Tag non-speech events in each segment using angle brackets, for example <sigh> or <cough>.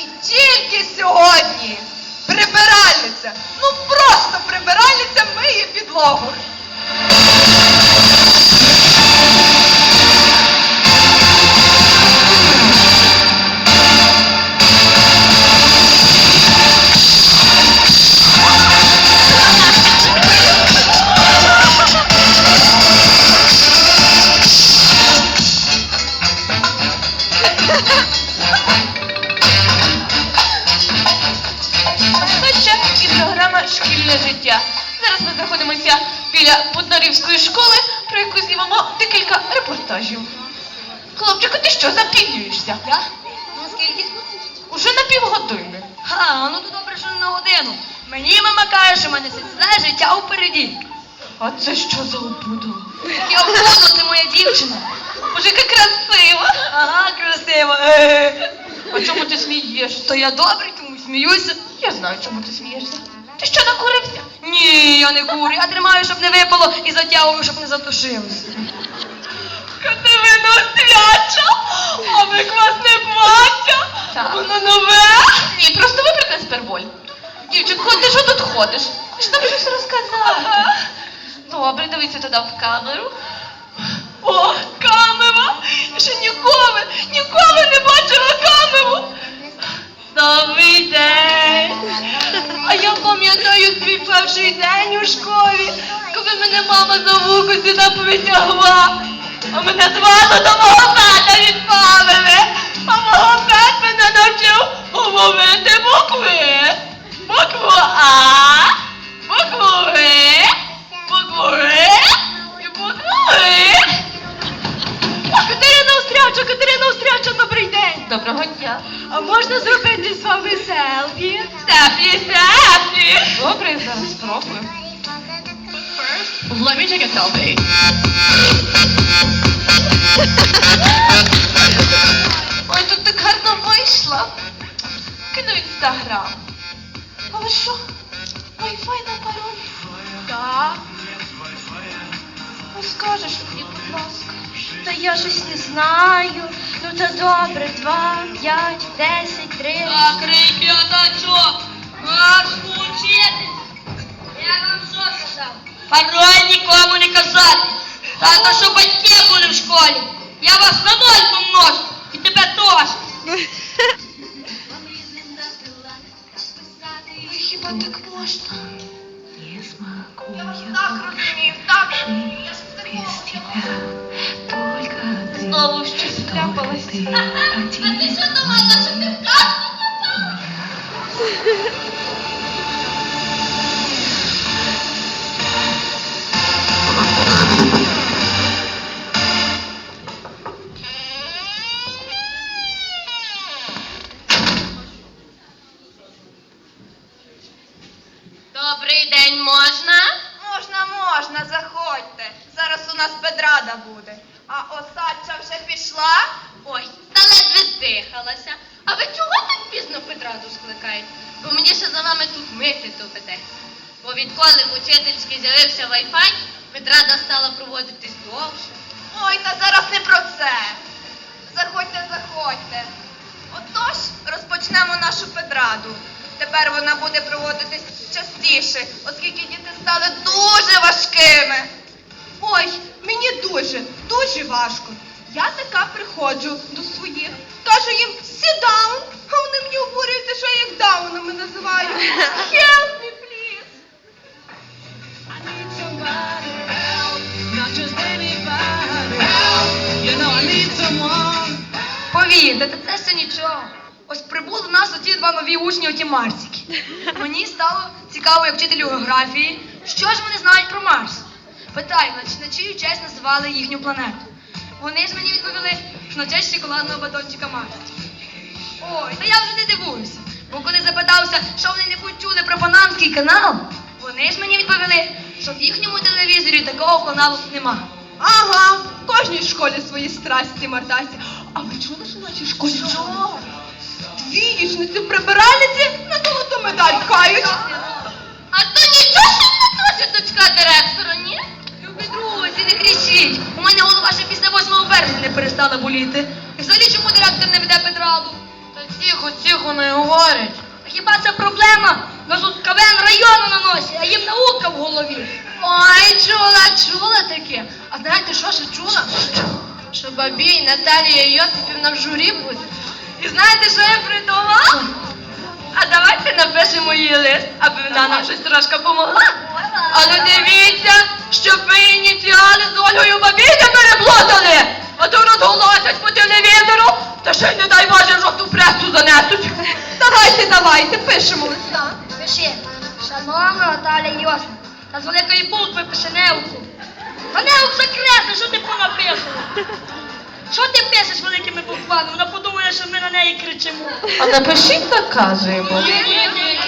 І тільки сьогодні прибиральниця, ну просто прибиральниця миє підлогу. Шкільне життя. Зараз ми знаходимося біля Буднарівської школи, про яку знімемо декілька репортажів. Хлопчику, ти що, запізнюєшся? Я? Ну скільки? Уже на півгодини. Ха, ну то добре, що не на годину. Мені мама каже, що мене все життя впереді. А це що за обудова? Я буду, це моя дівчина. Боже, яка красива! Ага, красиво. Е. А чому ти смієшся? То я добрий, тому сміюся. Я знаю, чому ти смієшся. Ти що накурився? Ні, я не курю. Я тримаю, щоб не випало, і затягую, щоб не затушилося. Катерина свяча, а ви класне плаття. Так. Воно нове. Ні, просто вибрати сперволь. Дівчинко, ти що тут ходиш? Ти ж нам щось розказала. Добре, дивися туди в камеру. О, камера! Школі, коли мене мама за вуку сюди притягла. А мене звали до мого тата відправили. А мого тат мене навчив говорити букви. Букву А, букву Г, букву Р і букву Р. Катерина Остряча, Катерина Остряча, добрий день. Доброго дня. А можна зробити з вами селфі? Саплі, саплі. Добре, зараз спробую. Let me take a selfie. <laughs> Ой, тут так гарно вийшла. Кину інстаграм. Але що? Wi-Fi на пароль? Так. Ну скажеш мені, будь ласка. Та я щось не знаю. Ну то добре, два, п'ять, десять, три. Так, ребятачок, ваш учитель. Я вам що казав? Пароль нікому не казати. Тато, що батьки були в школі. Я вас на ноль помножу. І тебе теж. Ну хіба так можна? Не смогу я Так розумію, так. без тебя. Только ты, Знову щось только вляпалась. ты А один ти що думала, що ти в День, можна? Можна, можна, заходьте. Зараз у нас бедрада буде. А осадча вже пішла? Ой, та ледве здихалася. А ви чого так пізно Петраду скликаєте? Бо мені ще за вами тут мити доведеться. Бо відколи в учительській з'явився Wi-Fi, Петрада стала проводитись довше. Ой, та зараз не про це. Заходьте, заходьте. Отож, розпочнемо нашу педраду. Тепер вона буде проводитись частіше, оскільки діти стали дуже важкими. Ой, мені дуже, дуже важко. Я така приходжу до своїх, кажу їм сідаун, а вони мені обурюються, що я їх даунами називаю. <laughs> Help me, please. Повірте, та це ще нічого. Ось прибули в нас оті два нові учні, оті Марсики. Мені стало цікаво, як вчителю географії, що ж вони знають про Марс. Питаю, на, чию честь називали їхню планету. Вони ж мені відповіли, що на честь шоколадного батончика Марс. Ой, та я вже не дивуюся. Бо коли запитався, що вони не почули про Панамський канал, вони ж мені відповіли, що в їхньому телевізорі такого каналу нема. Ага, в кожній школі свої страсті мордасі. А ви чули, що в нашій школі що? вінічниці в прибиральниці на золоту медаль пхають. А то нічого що не просить дочка директора, ні? Любі друзі, не кричіть. У мене голова ще після восьмого березня не перестала боліти. І взагалі чому директор не веде педраду? Та тихо, тихо не говорять. А хіба це проблема? Нас тут КВН району на носі, а їм наука в голові. Ой, чула, чула таке. А знаєте, що ще чула? Що бабій Наталія Йосипівна в журі буде. І знаєте, що я придумала? А давайте напишемо їй лист, аби вона нам щось трошки помогла. Але дивіться, щоб ви ініціали з Ольгою Бабіля переплутали. А то розголосять по телевізору, та ще й не дай Боже жовту пресу занесуть. Давайте, давайте, пишемо листа. Пиши, шановна Наталя Йосип, та з великої букви пише Неуку. Та Неук закресли, що ти понаписала? Що ти пишеш великими буквами? Вона що ми на неї кричимо. А напишіть наказуємо. Ні, ні, ні.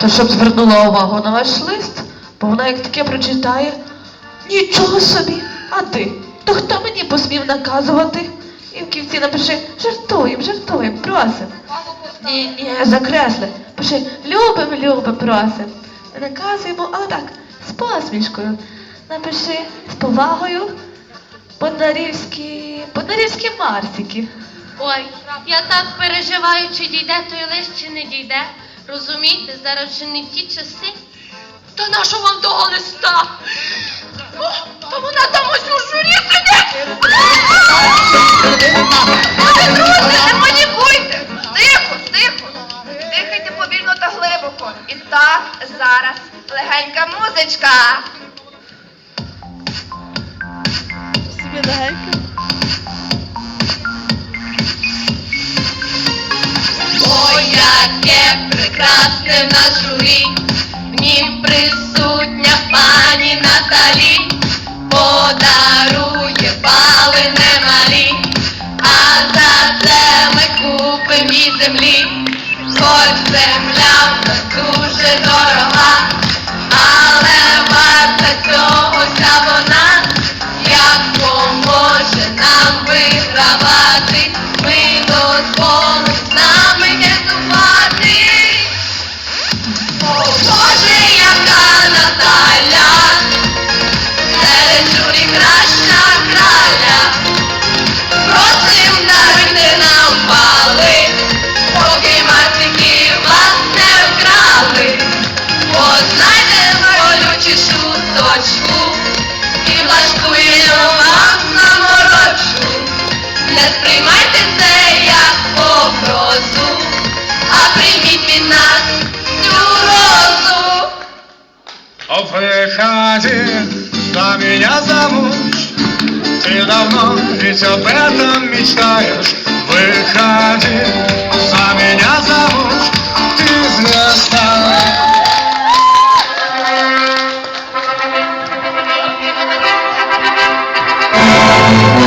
То щоб звернула увагу на ваш лист, бо вона як таке прочитає. Нічого собі, а ти? То хто мені посмів наказувати? І в кінці напиши жартуєм, жартуєм, просим. Ні, ні, закресли. Пиши любим, любим, просим. Не наказуємо, але так, з посмішкою. Напиши з повагою Поднарівські, Поднарівські Марсики. Ой, я так переживаю, чи дійде той лист, чи не дійде. Розумієте, зараз вже не ті часи. Та нащо вам того листа? О, Та вона там ось у журі сидить! Друзі, друзі, не панікуйте! Тихо, тихо! Дихайте повільно та глибоко. І так, зараз легенька музичка. Ой, яке прекрасне в нас журі, в нім присутня пані Наталі, подарує бали немалі, а за це ми купимо і землі, хоч земля в нас дуже дорога, сприймайте це як погрозу, а прийміть від нас О, выходи за меня замуж Ты давно ведь об этом мечтаешь Выходи за меня замуж Ты звезда Ой,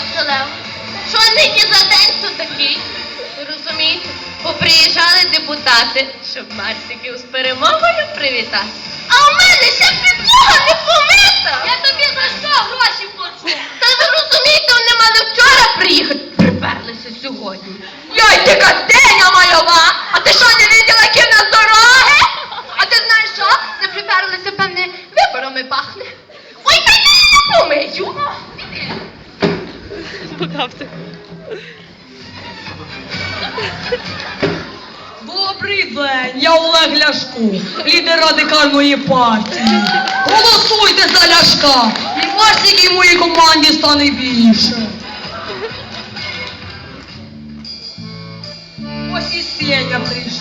Василев, що нині за день тут такий? Ви розумієте? Поприїжджали депутати, щоб Марсиків з перемогою привітати. А у мене ще підлога не помита! Я тобі за що гроші плачу? Та ви розумієте, вони мали вчора приїхати, приперлися сьогодні. Йой, ти Добрий день, я Олег Ляшко, лідер радикальної партії. Голосуйте за Ляшка, і Марсики в моїй команді стане більше. Ось і Сеня прийшов.